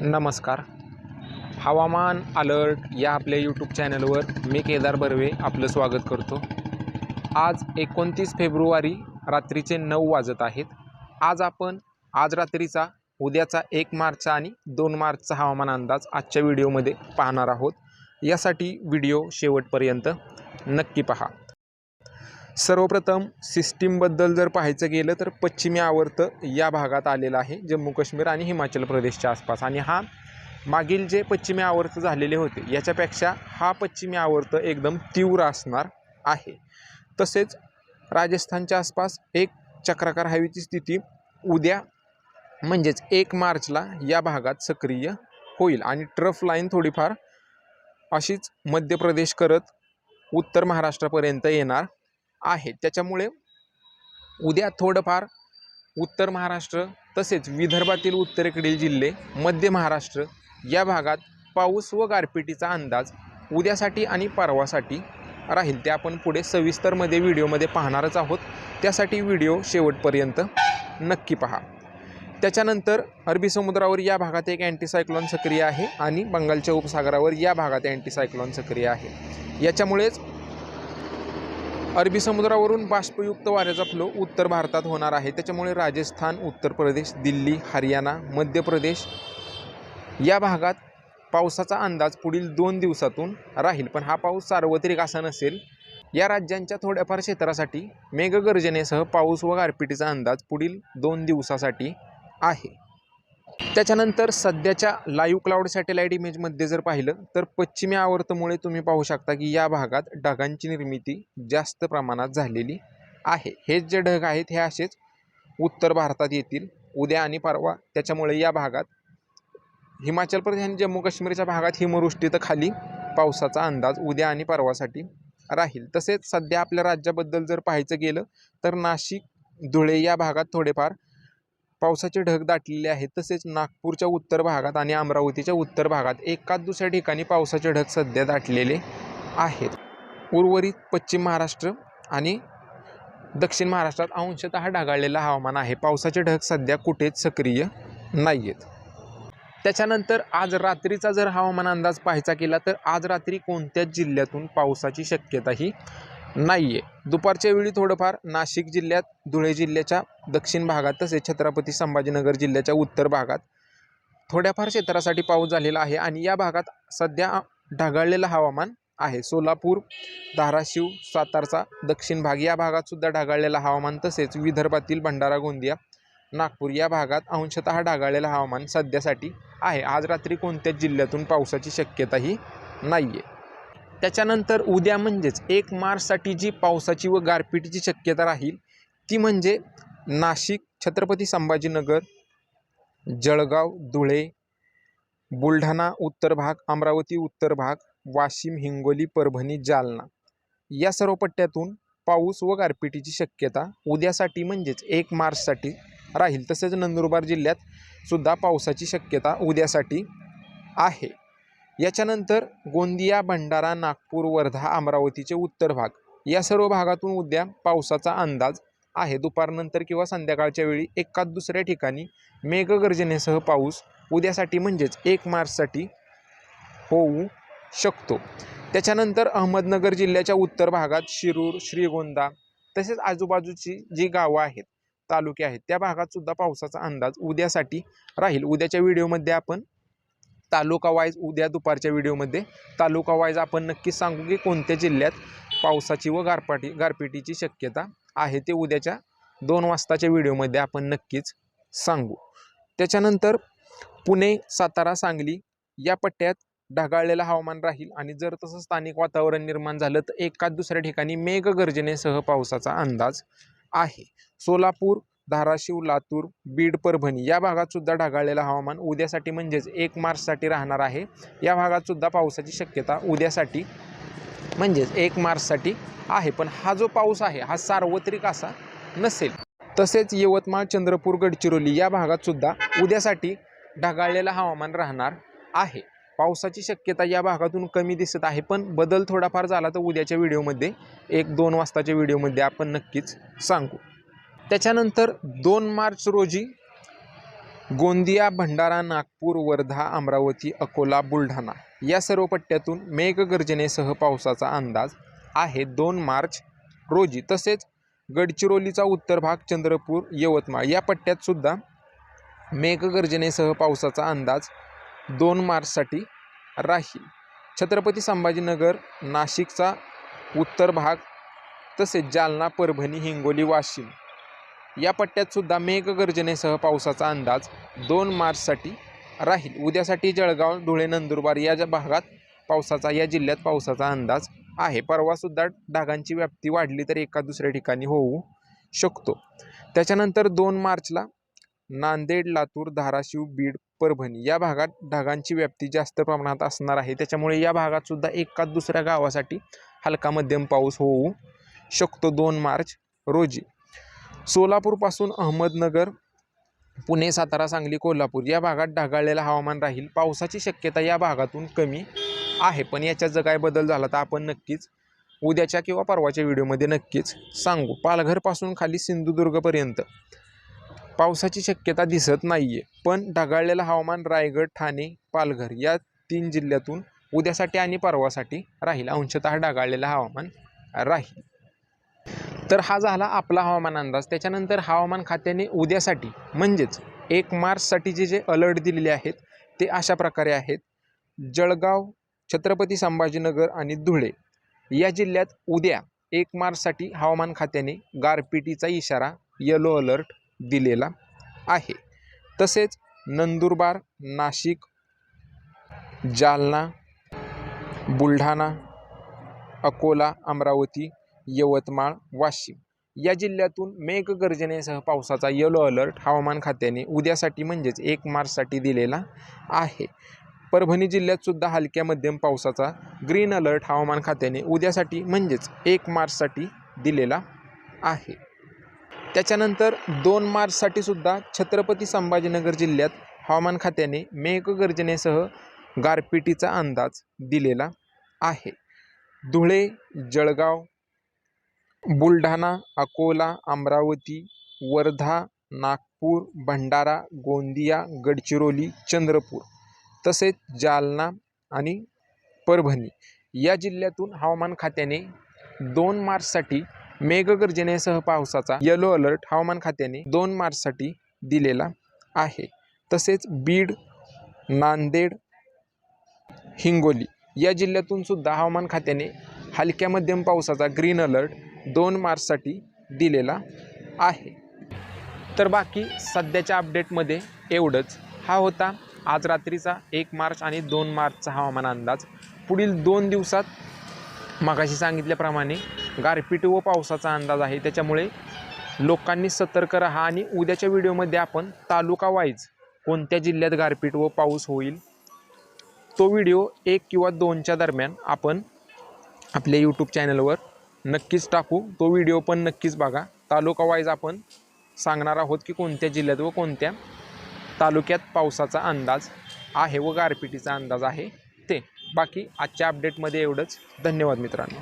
नमस्कार. हवामान अलर्ट या आपल्या यूट्यूब चॅनलवर मी केदार बर्वे आपलं स्वागत करतो. आज एकोणतीस फेब्रुवारी रात्रीचे नऊ वाजत आहेत. आज आपण आज रात्रीचा उद्याचा एक मार्चचा आणि दोन मार्चचा हवामान अंदाज आजच्या व्हिडिओमध्ये पाहणार आहोत. यासाठी व्हिडिओ शेवटपर्यंत नक्की पहा. सर्वप्रथम सिस्टीमबद्दल जर पाहायचं गेलं तर पश्चिमी आवर्त या भागात आलेला आहे जम्मू काश्मीर आणि हिमाचल प्रदेशच्या आसपास. आणि हा मागील जे पश्चिमी आवर्त झालेले होते याच्यापेक्षा हा पश्चिमी आवर्त एकदम तीव्र असणार आहे. तसेच राजस्थानच्या आसपास एक चक्राकार हवेची स्थिती उद्या म्हणजेच एक मार्चला या भागात सक्रिय होईल. आणि ट्रफ लाईन थोडीफार अशीच मध्य प्रदेश करत उत्तर महाराष्ट्रापर्यंत येणार आहे. त्याच्यामुळे उद्या थोडंफार उत्तर महाराष्ट्र तसेच विदर्भातील उत्तरेकडील जिल्हे मध्य महाराष्ट्र या भागात पाऊस व गारपिटीचा अंदाज उद्यासाठी आणि परवासाठी राहील. ते आपण पुढे सविस्तरमध्ये व्हिडिओमध्ये पाहणारच आहोत. त्यासाठी व्हिडिओ शेवटपर्यंत नक्की पहा. त्याच्यानंतर अरबी समुद्रावर या भागात एक अँटीसायक्लॉन सक्रिय आहे आणि बंगालच्या उपसागरावर या भागात अँटीसायक्लॉन सक्रिय आहे. याच्यामुळेच अरबी समुद्रावरून बाष्पयुक्त वाऱ्याचा फ्लो उत्तर भारतात होणार आहे. त्याच्यामुळे राजस्थान उत्तर प्रदेश दिल्ली हरियाणा मध्य प्रदेश या भागात पावसाचा अंदाज पुढील दोन दिवसातून राहील. पण हा पाऊस सार्वत्रिक असा नसेल. या राज्यांच्या थोड्याफार क्षेत्रासाठी मेघगर्जनेसह पाऊस व गारपिटीचा अंदाज पुढील दोन दिवसासाठी आहे. त्याच्यानंतर सध्याच्या लाईव्ह क्लाउड सॅटेलाईट इमेजमध्ये जर पाहिलं तर पश्चिमी आवर्तमुळे तुम्ही पाहू शकता की या भागात ढगांची निर्मिती जास्त प्रमाणात झालेली आहे. हेच जे ढग आहेत हे असेच उत्तर भारतात येतील उद्या आणि परवा. त्याच्यामुळे या भागात हिमाचल प्रदेश आणि जम्मू काश्मीरच्या भागात हिमवृष्टी तर खाली पावसाचा अंदाज उद्या आणि परवासाठी राहील. तसेच सध्या आपल्या राज्याबद्दल जर पाहायचं गेलं तर नाशिक धुळे या भागात थोडेफार पावसाचे ढग दाटलेले आहेत तसेच नागपूरच्या उत्तर भागात आणि अमरावतीच्या उत्तर भागात एकाच दुसऱ्या ठिकाणी पावसाचे ढग सध्या दाटलेले आहेत. उर्वरित पश्चिम महाराष्ट्र आणि दक्षिण महाराष्ट्रात अंशतः ढगाळलेलं हवामान आहे. पावसाचे ढग सध्या कुठेच सक्रिय नाही आहेत त्याच्यानंतर आज रात्रीचा जर हवामान अंदाज पाहायचा केला तर आज रात्री कोणत्याच जिल्ह्यातून पावसाची शक्यताही नाही आहे दुपारच्या वेळी थोडंफार नाशिक जिल्ह्यात धुळे जिल्ह्याच्या दक्षिण भागात तसेच छत्रपती संभाजीनगर जिल्ह्याच्या उत्तर भागात थोड्याफार क्षेत्रासाठी पाऊस झालेला आहे आणि या भागात सध्या ढगाळलेलं हवामान आहे. सोलापूर धाराशिव सातारचा दक्षिण भाग या भागात सुद्धा ढगाळलेलं हवामान तसेच विदर्भातील भंडारा गोंदिया नागपूर या भागात अंशतः ढगाळलेलं हवामान सध्यासाठी आहे. आज रात्री कोणत्याच जिल्ह्यातून पावसाची शक्यताही नाही आहे त्याच्यानंतर उद्या म्हणजेच एक मार्चसाठी जी पावसाची व गारपिटीची शक्यता राहील ती म्हणजे नाशिक छत्रपती संभाजीनगर जळगाव धुळे बुलढाणा उत्तर भाग अमरावती उत्तर भाग वाशिम हिंगोली परभणी जालना. या सर्व पट्ट्यातून पाऊस व गारपिटीची शक्यता उद्यासाठी म्हणजेच एक मार्चसाठी राहील. तसेच नंदुरबार जिल्ह्यात सुद्धा पावसाची शक्यता उद्यासाठी आहे. याच्यानंतर गोंदिया भंडारा नागपूर वर्धा अमरावतीचे उत्तर भाग. या सर्व भागातून उद्या पावसाचा अंदाज आहे. दुपारनंतर किंवा संध्याकाळच्या वेळी एकाच दुसऱ्या ठिकाणी मेघगर्जनेसह पाऊस उद्यासाठी म्हणजेच एक मार्चसाठी होऊ शकतो. त्याच्यानंतर अहमदनगर जिल्ह्याच्या उत्तर भागात शिरूर श्रीगोंदा तसेच आजूबाजूची जी गावं आहेत तालुके आहेत त्या भागात सुद्धा पावसाचा अंदाज उद्यासाठी राहील. उद्याच्या व्हिडिओमध्ये आपण तालुका वाईज उद्या दुपारच्या व्हिडिओमध्ये तालुका वाईज आपण नक्कीच सांगू की कोणत्या जिल्ह्यात पावसाची व गारपाटी गारपिटीची शक्यता आहे ते उद्याच्या दोन वाजताच्या व्हिडिओमध्ये आपण नक्कीच सांगू. त्याच्यानंतर पुणे सातारा सांगली या पट्ट्यात ढगाळलेलं हवामान राहील आणि जर तसं स्थानिक वातावरण निर्माण झालं तर एकाच दुसऱ्या ठिकाणी मेघगर्जनेसह पावसाचा अंदाज आहे. सोलापूर धाराशिव लातूर बीड परभणी या भागात सुद्धा ढगाळलेलं हवामान उद्यासाठी म्हणजेच एक मार्चसाठी राहणार आहे. या भागात सुद्धा पावसाची शक्यता उद्यासाठी म्हणजेच एक मार्चसाठी आहे. पण हा जो पाऊस आहे हा सार्वत्रिक असा नसेल. तसेच यवतमाळ चंद्रपूर गडचिरोली या भागात सुद्धा उद्यासाठी ढगाळलेलं हवामान राहणार आहे. पावसाची शक्यता या भागातून कमी दिसत आहे पण बदल थोडाफार झाला तर उद्याच्या व्हिडिओमध्ये एक दोन वाजताच्या व्हिडिओमध्ये आपण नक्कीच सांगू. त्याच्यानंतर दोन मार्च रोजी गोंदिया भंडारा नागपूर वर्धा अमरावती अकोला बुलढाणा या सर्व पट्ट्यातून मेघगर्जनेसह पावसाचा अंदाज आहे दोन मार्च रोजी. तसेच गडचिरोलीचा उत्तर भाग चंद्रपूर यवतमाळ या पट्ट्यात सुद्धा मेघगर्जनेसह पावसाचा अंदाज दोन मार्चसाठी राहील. छत्रपती संभाजीनगर नाशिकचा उत्तर भाग तसेच जालना परभणी हिंगोली वाशिम या पट्ट्यात सुद्धा मेघगर्जनेसह पावसाचा अंदाज दोन मार्चसाठी राहील. उद्यासाठी जळगाव धुळे नंदुरबार या ज्या भागात पावसाचा या जिल्ह्यात पावसाचा अंदाज आहे. परवासुद्धा ढगांची व्याप्ती वाढली तर एका दुसऱ्या ठिकाणी होऊ शकतो. त्याच्यानंतर दोन मार्चला नांदेड लातूर धाराशिव बीड परभणी या भागात ढगांची व्याप्ती जास्त प्रमाणात असणार आहे. त्याच्यामुळे या भागात सुद्धा एका दुसऱ्या गावासाठी हलका मध्यम पाऊस होऊ शकतो दोन मार्च रोजी. सोलापूरपासून अहमदनगर पुणे सातारा सांगली कोल्हापूर या भागात ढगाळलेलं हवामान राहील. पावसाची शक्यता या भागातून कमी आहे पण याच्यात जर काय बदल झाला तर आपण नक्कीच उद्याच्या किंवा परवाच्या व्हिडिओमध्ये नक्कीच सांगू. पालघरपासून खाली सिंधुदुर्गपर्यंत पावसाची शक्यता दिसत नाही आहे पण ढगाळलेलं हवामान रायगड ठाणे पालघर या तीन जिल्ह्यातून उद्यासाठी आणि परवासाठी राहील. अंशतः ढगाळलेलं हवामान राहील. तर हा झाला आपला हवामान अंदाज. त्याच्यानंतर हवामान खात्याने उद्यासाठी म्हणजेच एक मार्चसाठी जे जे अलर्ट दिलेले आहेत ते अशा प्रकारे आहेत. जळगाव छत्रपती संभाजीनगर आणि धुळे या जिल्ह्यात उद्या एक मार्चसाठी हवामान खात्याने गारपिटीचा इशारा येलो अलर्ट दिलेला आहे. तसेच नंदुरबार नाशिक जालना बुलढाणा अकोला अमरावती यवतमाळ वाशिम. या जिल्ह्यातून मेघगर्जनेसह पावसाचा येलो अलर्ट हवामान खात्याने उद्यासाठी म्हणजेच एक मार्चसाठी दिलेला आहे. परभणी जिल्ह्यात सुद्धा हलक्या मध्यम पावसाचा ग्रीन अलर्ट हवामान खात्याने उद्यासाठी म्हणजेच एक मार्चसाठी दिलेला आहे. त्याच्यानंतर दोन मार्चसाठी सुद्धा छत्रपती संभाजीनगर जिल्ह्यात हवामान खात्याने मेघगर्जनेसह गारपिटीचा अंदाज दिलेला आहे. धुळे जळगाव बुलढाणा अकोला अमरावती वर्धा नागपूर भंडारा गोंदिया गडचिरोली चंद्रपूर तसेच जालना आणि परभणी या जिल्ह्यातून हवामान खात्याने दोन मार्चसाठी मेघगर्जनेसह पावसाचा येलो अलर्ट हवामान खात्याने दोन मार्चसाठी दिलेला आहे. तसेच बीड नांदेड हिंगोली या जिल्ह्यातून सुद्धा हवामान खात्याने हलक्या मध्यम पावसाचा ग्रीन अलर्ट दोन मार्चसाठी दिलेला आहे. तर बाकी सध्याच्या अपडेटमध्ये एवढंच. हा होता आज रात्रीचा एक मार्च आणि दोन मार्चचा हवामान अंदाज. पुढील दोन दिवसात मगाशी सांगितल्याप्रमाणे गारपीट व पावसाचा अंदाज आहे. त्याच्यामुळे लोकांनी सतर्क राहा आणि उद्याच्या व्हिडिओमध्ये आपण तालुका वाईज कोणत्या जिल्ह्यात गारपीट व पाऊस होईल तो व्हिडिओ एक किंवा दोनच्या दरम्यान आपण आपल्या यूट्यूब चॅनलवर नक्कीच टाकू. तो व्हिडिओ पण नक्कीच बघा. तालुका वाईज आपण सांगणार आहोत की कोणत्या जिल्ह्यात व कोणत्या तालुक्यात पावसाचा अंदाज आहे व गारपिटीचा अंदाज आहे ते. बाकी आजच्या अपडेटमध्ये एवढंच. धन्यवाद मित्रांनो.